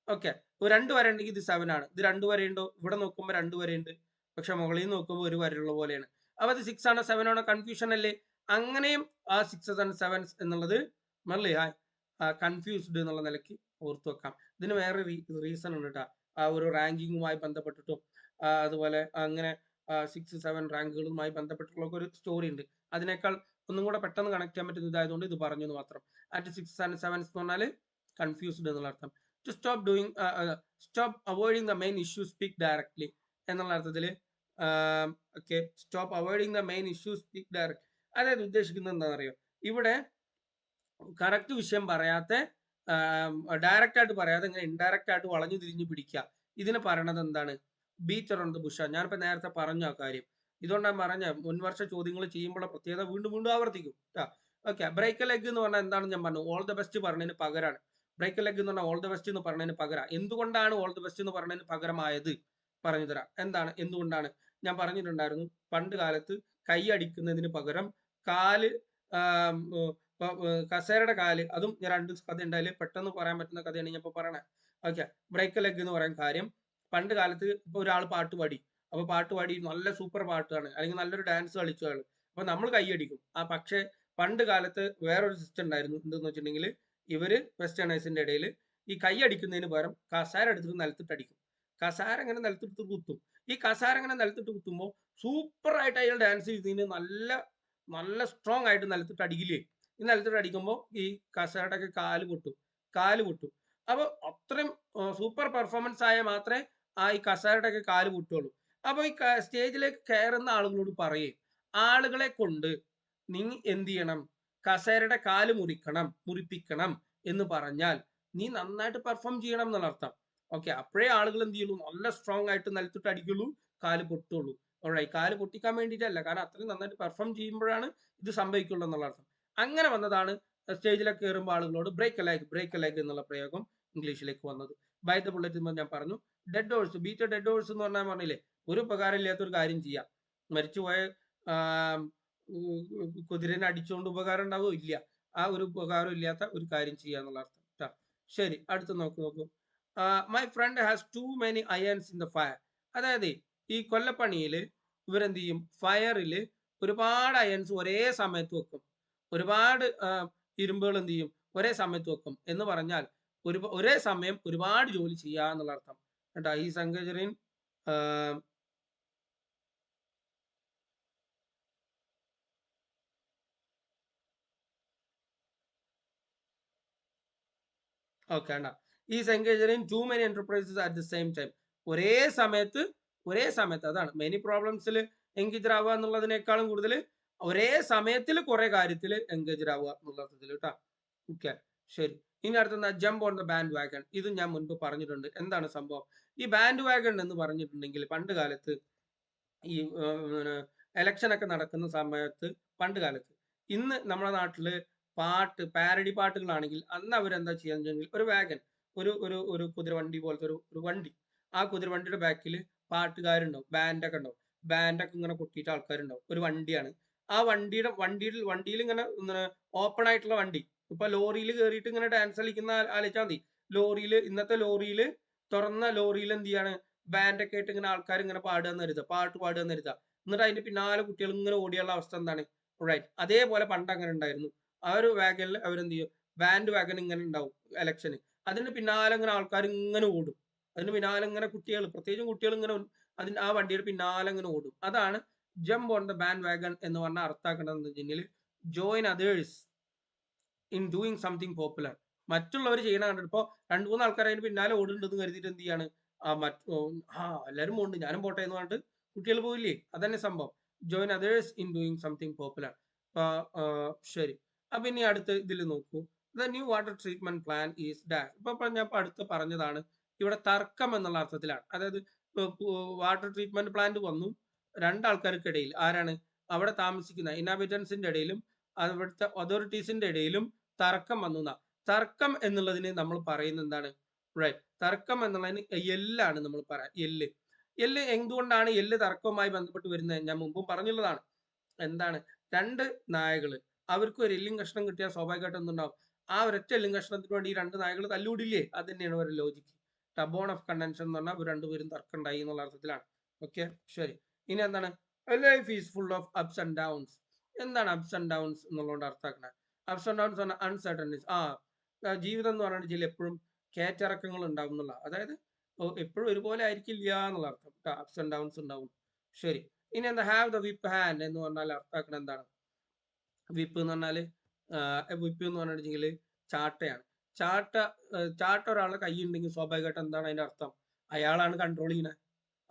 ഓക്കെ രണ്ട് വര ഉണ്ടെങ്കിൽ ഇത് സെവൻ ആണ്. ഇത് രണ്ട് വരയുണ്ടോ? ഇവിടെ നോക്കുമ്പോൾ രണ്ട് വരയുണ്ട്. പക്ഷെ മുകളിൽ നോക്കുമ്പോൾ ഒരു വരെയുള്ള പോലെയാണ്. അപ്പൊ അത് സിക്സ് ആണോ സെവൻ ആണോ കൺഫ്യൂഷൻ അല്ലേ? അങ്ങനെയും ആ സിക്സ് ആൻഡ് സെവൻസ് എന്നുള്ളത് മല്ലേ കൺഫ്യൂസ്ഡ് എന്നുള്ള നിലയ്ക്ക് ഓർത്തു വെക്കാം. ഇതിന് വേറെ റീസൺ ഉണ്ട് കേട്ടോ ആ ഒരു റാങ്കിങ്ങുമായി ബന്ധപ്പെട്ടിട്ടും അതുപോലെ അങ്ങനെ സിക്സ് സെവൻ റാങ്കുകളുമായി ബന്ധപ്പെട്ടുള്ള ഒരു സ്റ്റോറി ഉണ്ട്. അതിനേക്കാൾ ഒന്നും കൂടെ പെട്ടെന്ന് കണക്ട് ചെയ്യാൻ പറ്റുന്ന ഇതായതുകൊണ്ട് ഇത് പറഞ്ഞു എന്ന് മാത്രം. അറ്റ് സിക്സ് ആൻഡ് സെവൻസ് എന്ന് പറഞ്ഞാൽ കൺഫ്യൂസ്ഡ് എന്നുള്ള അർത്ഥം. To stop doing stop avoiding the main issue speak directly എന്നുള്ള അർത്ഥത്തിൽ okay stop avoiding the main issues speak direct അതായത് ഉദ്ദേശിക്കുന്നത് എന്താണെന്നറിയോ? ഇവിടെ കറക്റ്റ് വിഷയം പറയാത്ത ഡയറക്റ്റ് ആയിട്ട് പറയാതെ ഇങ്ങനെ ഇൻഡയറക്റ്റ് ആയിട്ട് വളഞ്ഞു തിരിഞ്ഞു പിടിക്കുക. ഇതിന് പറയണത് എന്താണ്? ബീച്ചർ ഓൺ ബുഷ ഞാനിപ്പോ നേരത്തെ പറഞ്ഞു ആ കാര്യം. ഇതുകൊണ്ടാണ് പറഞ്ഞ മുൻവർഷ ചോദ്യങ്ങൾ ചെയ്യുമ്പോൾ പ്രത്യേകത വീണ്ടും വീണ്ടും ആവർത്തിക്കും ഓക്കെ ബ്രേക്ക് ലെഗ് എന്ന് പറഞ്ഞാൽ എന്താണ് ഞാൻ പറഞ്ഞു. ഓൾ ദ ബെസ്റ്റ് പറഞ്ഞതിന് പകരമാണ് ബ്രേക്ക് ലെഗ് എന്ന് പറഞ്ഞാൽ ഓൾ ദ ബെസ്റ്റ് എന്ന് പറഞ്ഞതിന് പകരം. എന്തുകൊണ്ടാണ് ഓൾ ദ ബെസ്റ്റ് എന്ന് പറഞ്ഞതിന് പകരമായത്? പറഞ്ഞു തരാം എന്താണ്? എന്തുകൊണ്ടാണ്? ഞാൻ പറഞ്ഞിട്ടുണ്ടായിരുന്നു. പണ്ട് കാലത്ത് കൈ അടിക്കുന്നതിന് പകരം കാൽ കസേരയുടെ കാൽ അതും ഞാൻ രണ്ട് കഥ ഉണ്ടായാലും പെട്ടെന്ന് പറയാൻ പറ്റുന്ന കഥയാണ് ഞാൻ ഇപ്പൊ പറയണേ. ഓക്കെ ബ്രേക്ക് ലെഗ് എന്ന് പറയാൻ കാര്യം. പണ്ട് കാലത്ത് ഇപ്പൊ ഒരാൾ പാട്ട് പാടി. അപ്പൊ പാട്ട് പാടി നല്ല സൂപ്പർ പാട്ടാണ്. അല്ലെങ്കിൽ നല്ലൊരു ഡാൻസ് കളിച്ചു ആൾ. അപ്പൊ നമ്മൾ കൈയടിക്കും ആ പക്ഷെ പണ്ട് കാലത്ത് വേറൊരു സിസ്റ്റം ഉണ്ടായിരുന്നു. എന്തെന്ന് വെച്ചിട്ടുണ്ടെങ്കിൽ ഇവർ വെസ്റ്റേണേഴ്സിന്റെ ഇടയിൽ ഈ കൈ അടിക്കുന്നതിന് പകരം കസാര എടുത്തിട്ട് നിലത്തിട്ട് അടിക്കും. കസാര ഇങ്ങനെ നിലത്തിട്ട് കുത്തും ഈ കസാര ഇങ്ങനെ നിലത്തിട്ട് കുത്തുമ്പോൾ സൂപ്പർ ആയിട്ട് അയാൾ ഡാൻസ് ചെയ്തതിന് നല്ല നല്ല സ്ട്രോങ് ആയിട്ട് നിലത്തിട്ട് അടിക്കില്ലേ? ഈ നിലത്തിട്ട് അടിക്കുമ്പോൾ ഈ കസാരയുടെ കാൽ പൊട്ടും കാൽ പൊട്ടും. അപ്പൊ അത്രയും സൂപ്പർ പെർഫോമൻസ് ആയ മാത്രമേ ആ ഈ കസാരയുടെ കാൽ പൊട്ടുള്ളൂ. അപ്പൊ ഈ സ്റ്റേജിലേക്ക് കയറുന്ന ആളുകളോട് പറയേ ആളുകളെ കൊണ്ട് നീ എന്ത് ചെയ്യണം? കസേരയുടെ കാൽ മുറിക്കണം മുറിപ്പിക്കണം എന്ന് പറഞ്ഞാൽ നീ നന്നായിട്ട് പെർഫോം ചെയ്യണം എന്നുള്ള അർത്ഥം. ഓക്കെ അപ്പോഴേ ആളുകൾ എന്ത് ചെയ്യുള്ളൂ? നല്ല സ്ട്രോങ് ആയിട്ട് നിലത്തിട്ട് അടിക്കുള്ളൂ കാൽ പൊട്ടുള്ളൂ. ഓൾറൈറ്റ് കാൽ പൊട്ടിക്കാൻ വേണ്ടിയിട്ടല്ല കാരണം അത്രയും നന്നായിട്ട് പെർഫോം ചെയ്യുമ്പോഴാണ് ഇത് സംഭവിക്കുള്ളൂ എന്നുള്ള അർത്ഥം. അങ്ങനെ വന്നതാണ് സ്റ്റേജിലൊക്കെ കയറുമ്പോൾ ആളുകളോട് ബ്രേക്ക് ലാഗ് ബ്രേക്ക് ലാഗ് എന്നുള്ള പ്രയോഗം ഇംഗ്ലീഷിലേക്ക് വന്നത്. ബൈ ബുള്ളറ്റ് എന്ന് ഞാൻ പറഞ്ഞു. Dead horse beat dead horse എന്ന് പറഞ്ഞാൽ പറഞ്ഞില്ലേ ഒരു ഉപകാരം ഇല്ലാത്തൊരു കാര്യം ചെയ്യാം. മരിച്ചുപോയ കുതിരനെ അടിച്ചുകൊണ്ട് ഉപകാരം ഉണ്ടാവോ ഇല്ല. ആ ഒരു ഉപകാരം ഇല്ലാത്ത ഒരു കാര്യം ചെയ്യുക എന്നുള്ള അർത്ഥം. ശരി അടുത്ത് നോക്ക് നോക്കൂ. My friend has too many irons in the fire അതായത് ഈ കൊല്ലപ്പണിയിൽ ഇവരെന്ത് ചെയ്യും ഫയറിൽ ഒരുപാട് അയൺസ് ഒരേ സമയത്ത് വെക്കും. ഒരുപാട് ഇരുമ്പുകൾ എന്ത് ചെയ്യും ഒരേ സമയത്ത് വെക്കും. എന്ന് പറഞ്ഞാൽ ഒരു ഒരേ സമയം ഒരുപാട് ജോലി ചെയ്യുക എന്നുള്ള അർത്ഥം. കേട്ടോ ഈ സംഗജറിൻ ഓക്കെ അണ്ട is engage in too many enterprises at the same time ഒരേ സമയത്ത് ഒരേ സമയത്ത് അതാണ് മെനി പ്രോബ്ലംസിൽ എൻഗേജർ ആവുക എന്നുള്ളതിനേക്കാളും കൂടുതൽ ഒരേ സമയത്തിൽ കുറെ കാര്യത്തിൽ എൻഗേജർ ആവുക എന്നുള്ളതിൽ കേട്ടോ ഓക്കെ ശരി. ഇനി അടുത്ത jump on the bandwagon ഇത് ഞാൻ മുൻപ് പറഞ്ഞിട്ടുണ്ട്. എന്താണ് സംഭവം? ഈ ബാൻഡ് വാഗൺ എന്ന് പറഞ്ഞിട്ടുണ്ടെങ്കിൽ പണ്ട് കാലത്ത് ഈ എലക്ഷൻ ഒക്കെ നടക്കുന്ന സമയത്ത് പണ്ട് കാലത്ത് ഇന്ന് നമ്മുടെ നാട്ടിൽ പാട്ട് പാരഡി പാട്ടുകളാണെങ്കിൽ അന്ന് അവരെന്താ ചെയ്യാന്ന് വെച്ചാൽ ഒരു വാഗൻ ഒരു ഒരു ഒരു കുതിരവണ്ടി പോലത്തെ ഒരു ഒരു വണ്ടി. ആ കുതിരവണ്ടിയുടെ ബാക്കിൽ പാട്ടുകാരുണ്ടാവും ബാൻഡൊക്കെ ഉണ്ടാവും. ബാൻഡൊക്കെ ഇങ്ങനെ കൊട്ടിയിട്ട് ആൾക്കാരുണ്ടാവും. ഒരു വണ്ടിയാണ്. ആ വണ്ടിയുടെ വണ്ടിയിൽ വണ്ടിയിൽ ഇങ്ങനെ ഓപ്പൺ ആയിട്ടുള്ള വണ്ടി. ഇപ്പൊ ലോറിയിൽ കയറിയിട്ട് ഇങ്ങനെ ഡാൻസ് കളിക്കുന്ന ആലോചിച്ചാൽ മതി. ലോറിയിൽ ഇന്നത്തെ ലോറിയിൽ തുറന്ന ലോറിയിൽ എന്ത് ചെയ്യാണ്? ബാൻഡൊക്കെ ആയിട്ട് ഇങ്ങനെ ആൾക്കാർ ഇങ്ങനെ പാടുക എന്ന് കരുതുക. പാട്ട് പാടുക എന്ന് കരുതുക. എന്നിട്ട് അതിന്റെ പിന്നാലെ കുട്ടികൾ ഇങ്ങനെ ഓടിയുള്ള അവസ്ഥ എന്താണ്? റൈറ്റ് അതേപോലെ പണ്ട് അങ്ങനെ ഉണ്ടായിരുന്നു. ആ ഒരു വാഗനിൽ അവരെന്ത് ചെയ്യും? ബാൻഡ് വാഗൻ ഇങ്ങനെ ഉണ്ടാവും. ഇലക്ഷന് അതിന്റെ പിന്നാലെ ഇങ്ങനെ ആൾക്കാർ ഇങ്ങനെ ഓടും. അതിന് പിന്നാലെ ഇങ്ങനെ കുട്ടികൾ പ്രത്യേകിച്ചും കുട്ടികൾ ഇങ്ങനെ അതിന് ആ വണ്ടിയുടെ പിന്നാലെ ഇങ്ങനെ ഓടും. അതാണ് jump on the bandwagon എന്ന് പറഞ്ഞാൽ അർത്ഥാക്കേണ്ടത് വെച്ചാൽ join others in doing something popular മറ്റുള്ളവർ ചെയ്യണ കണ്ടിട്ട് ഇപ്പോൾ രണ്ടു മൂന്ന് ആൾക്കാർ അതിന് പിന്നാലെ ഓടുന്നുണ്ടെന്ന് കരുതിയിട്ട് എന്ത് ചെയ്യാണ്? ആ മറ്റു ആ എല്ലാവരും പോകുന്നുണ്ട് ഞാനും പോട്ടെ എന്ന് പറഞ്ഞിട്ട് കുട്ടികൾ പോയില്ലേ അതന്നെ സംഭവം. Join others in doing something popular ശരി. അപ്പൊ ഇനി അടുത്ത് ഇതിൽ നോക്കൂ. The new water treatment plan is dash ഇപ്പൊ ഞാൻ അടുത്ത് പറഞ്ഞതാണ് ഇവിടെ തർക്കം എന്നുള്ള അർത്ഥത്തിലാണ്. അതായത് വാട്ടർ ട്രീറ്റ്മെന്റ് പ്ലാന്റ് വന്നു രണ്ടാൾക്കാർക്കിടയിൽ ആരാണ്? അവിടെ താമസിക്കുന്ന ഇനാബിറ്റൻസിന്റെ ഇടയിലും അവിടുത്തെ അതോറിറ്റീസിന്റെ ഇടയിലും തർക്കം വന്നു തർക്കം എന്നുള്ളതിന് നമ്മൾ പറയുന്നത് എന്താണ്? റൈറ്റ് തർക്കം എന്നുള്ളതിന് എല്ലാണ് നമ്മൾ പറയാം എല്ല് എല്ല് എന്തുകൊണ്ടാണ് എല്ല് തർക്കവുമായി ബന്ധപ്പെട്ട് വരുന്നത്? ഞാൻ മുമ്പും പറഞ്ഞുള്ളതാണ് എന്താണ്? രണ്ട് നായകൾ. അവർക്ക് ഒരു എല്ലും കഷ്ണം കിട്ടിയാൽ സ്വാഭാവികമായിട്ടും എന്തുണ്ടാവും? ആ ഒരൊറ്റ എല്ലും കഷ്ണത്തിന് വേണ്ടി ഈ രണ്ട് നായകൾ തല്ലൂടില്ലേ അത് തന്നെയാണ് ഒരു ലോജിക്ക് ടബോൺ ഓഫ് കണ്ടൻഷൻ എന്ന് പറഞ്ഞാൽ അവർ രണ്ടുപേരും തർക്കം ഉണ്ടായി എന്നുള്ള അർത്ഥത്തിലാണ്. ഓക്കെ ശരി. ഇനി എന്താണ്? Life is full of ups and downs എന്താണ് അപ്സ് ആൻഡ് ഡൗൺസ് എന്നുള്ളതുകൊണ്ട് അർത്ഥാക്കുന്നത് അപ്സ് ആൻഡ് ഡൗൺസ് പറഞ്ഞാൽ അൺസർട്ടനിസ് ആ ജീവിതം എന്ന് പറയുന്ന ചില എപ്പോഴും കയറ്റിറക്കങ്ങൾ ഉണ്ടാവും എന്നുള്ള. അതായത് എപ്പോഴും ഒരുപോലെ ആയിരിക്കില്ല എന്നുള്ള അർത്ഥം. അപ്സ് ആൻഡ് ഡൗൺസ് ഉണ്ടാവും. ശരി. ഇനി എന്താ? ഹാവ് ദ വിപ്പ് ഹാൻഡ് എന്ന് പറഞ്ഞാൽ അർത്ഥാക്കണം എന്താണ്? വിപ്പ് എന്ന് പറഞ്ഞാൽ വിപ്പ് എന്ന് പറഞ്ഞിട്ടുണ്ടെങ്കിൽ ചാട്ടയാണ്. ചാട്ട ചാട്ട ഒരാളെ കൈയുണ്ടെങ്കിൽ സ്വാഭാവികമായിട്ട് എന്താണ് അതിന്റെ അർത്ഥം? അയാളാണ് കൺട്രോൾ ചെയ്യുന്നത്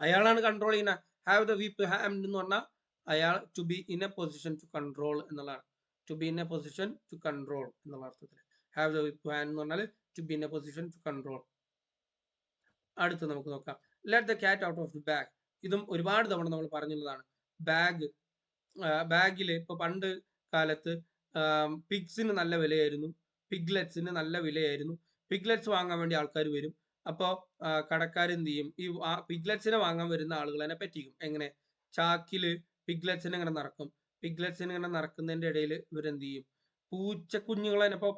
അയാളാണ് കൺട്രോൾ ചെയ്യുന്നത് ഹാവ് ദ വിപ്പ് ഹാൻഡ് എന്ന് പറഞ്ഞാൽ അയാൾ to be in a position to control എന്നുള്ളതാണ്. To be in a position to control എന്നുള്ള അർത്ഥത്തിൽ ഹാവ് ദ വിപ്പ് ഹാൻഡ് എന്ന് പറഞ്ഞാൽ to be in a position to control അടുത്ത് നമുക്ക് നോക്കാം. Let the cat out of the bag ഇതും ഒരുപാട് തവണ നമ്മൾ പറഞ്ഞുള്ളതാണ്. ബാഗ് ബാഗിൽ ഇപ്പൊ പണ്ട് കാലത്ത് പിഗ്സിന് നല്ല വിലയായിരുന്നു. പിഗ്ലെറ്റ്സിന് നല്ല വിലയായിരുന്നു. പിഗ്ലെറ്റ്സ് വാങ്ങാൻ വേണ്ടി ആൾക്കാർ വരും. അപ്പോൾ കടക്കാർ എന്ത് ചെയ്യും? ഈ പിഗ്ലെറ്റ്സിനെ വാങ്ങാൻ വരുന്ന ആളുകളെ പറ്റിക്കും. എങ്ങനെ? ചാക്കിൽ പിഗ്ലെറ്റ്സിനെ ഇങ്ങനെ നടക്കും പിഗ്ലെറ്റ്സിനെ ഇങ്ങനെ നടക്കുന്നതിന്റെ ഇടയിൽ ഇവരെന്ത് ചെയ്യും? പൂച്ച കുഞ്ഞുങ്ങളെ ഇപ്പോൾ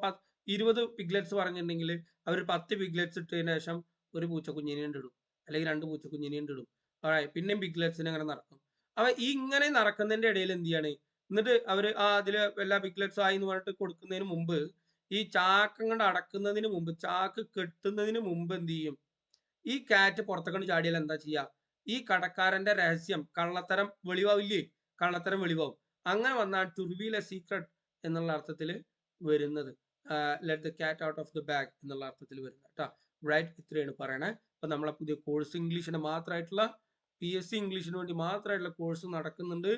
ഇരുപത് പിഗ്ലെറ്റ്സ് പറഞ്ഞിട്ടുണ്ടെങ്കിൽ അവർ പത്ത് പിഗ്ലെറ്റ്സ് ഇട്ടതിന് ശേഷം ഒരു പൂച്ചക്കുഞ്ഞിനെ ഇടും. അല്ലെങ്കിൽ രണ്ട് പൂച്ചക്കുഞ്ഞിനെ ഇടും. പിന്നെയും പിഗ്ലെറ്റ്സിനെ ഇങ്ങനെ നടക്കും അവ ഈ ഇങ്ങനെ നടക്കുന്നതിന്റെ ഇടയിൽ എന്ത് ചെയ്യാണ്? എന്നിട്ട് അവർ ആ അതിൽ എല്ലാ പിഗ്ലെറ്റ്സ് ആയി എന്ന് പറഞ്ഞിട്ട് കൊടുക്കുന്നതിന് മുമ്പ് ഈ ചാക്കം കൊണ്ട് അടക്കുന്നതിന് മുമ്പ് ചാക്ക് കെട്ടുന്നതിന് മുമ്പ് എന്ത് ചെയ്യും? ഈ കാറ്റ് പുറത്തേക്കൊണ്ട് ചാടിയാൽ എന്താ ചെയ്യാ? ഈ കടക്കാരന്റെ രഹസ്യം കള്ളത്തരം വെളിവാവില്ലേ? കള്ളത്തരം വെളിവാവും. അങ്ങനെ വന്നാണ് ടു സീക്രട്ട് എന്നുള്ള അർത്ഥത്തിൽ വരുന്നത്. Let the cat out of the bag എന്നുള്ള അർത്ഥത്തിൽ വരുന്നത് കേട്ടോ. റൈറ്റ് ഇത്രയാണ് പറയണേ. അപ്പൊ നമ്മളെ പുതിയ കോഴ്സ് ഇംഗ്ലീഷിന് മാത്രമായിട്ടുള്ള പി എസ് സി ഇംഗ്ലീഷിന് വേണ്ടി മാത്രമായിട്ടുള്ള കോഴ്സ് നടക്കുന്നുണ്ട്.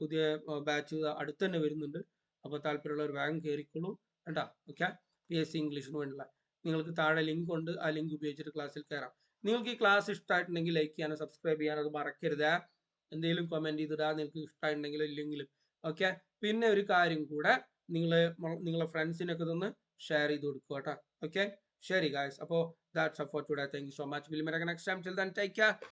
പുതിയ ബാച്ച് അടുത്ത് തന്നെ വരുന്നുണ്ട്. അപ്പോൾ താല്പര്യമുള്ളവർ വേഗം കയറിക്കോളൂ. കേട്ടോ ഓക്കെ പി എസ് സി ഇംഗ്ലീഷിന് വേണ്ടിയുള്ള. നിങ്ങൾക്ക് താഴെ ലിങ്ക് ഉണ്ട്. ആ ലിങ്ക് ഉപയോഗിച്ചിട്ട് ക്ലാസ്സിൽ കയറാം. നിങ്ങൾക്ക് ഈ ക്ലാസ് ഇഷ്ടമായിട്ടുണ്ടെങ്കിൽ ലൈക്ക് ചെയ്യാനോ സബ്സ്ക്രൈബ് ചെയ്യാനോ അത് മറക്കരുത്. എന്തെങ്കിലും കമന്റ് ചെയ്തിടാ നിങ്ങൾക്ക് ഇഷ്ടമായിട്ടുണ്ടെങ്കിലും ഇല്ലെങ്കിലും ഓക്കെ പിന്നെ ഒരു കാര്യം കൂടെ നിങ്ങൾ നിങ്ങളെ ഫ്രണ്ട്സിനൊക്കെ ഒന്ന് ഷെയർ ചെയ്ത് കൊടുക്കുക കേട്ടോ. ഓക്കെ ശരി ഗായ്സ് അപ്പോൾ that's for today thank you so much will next time chill then take care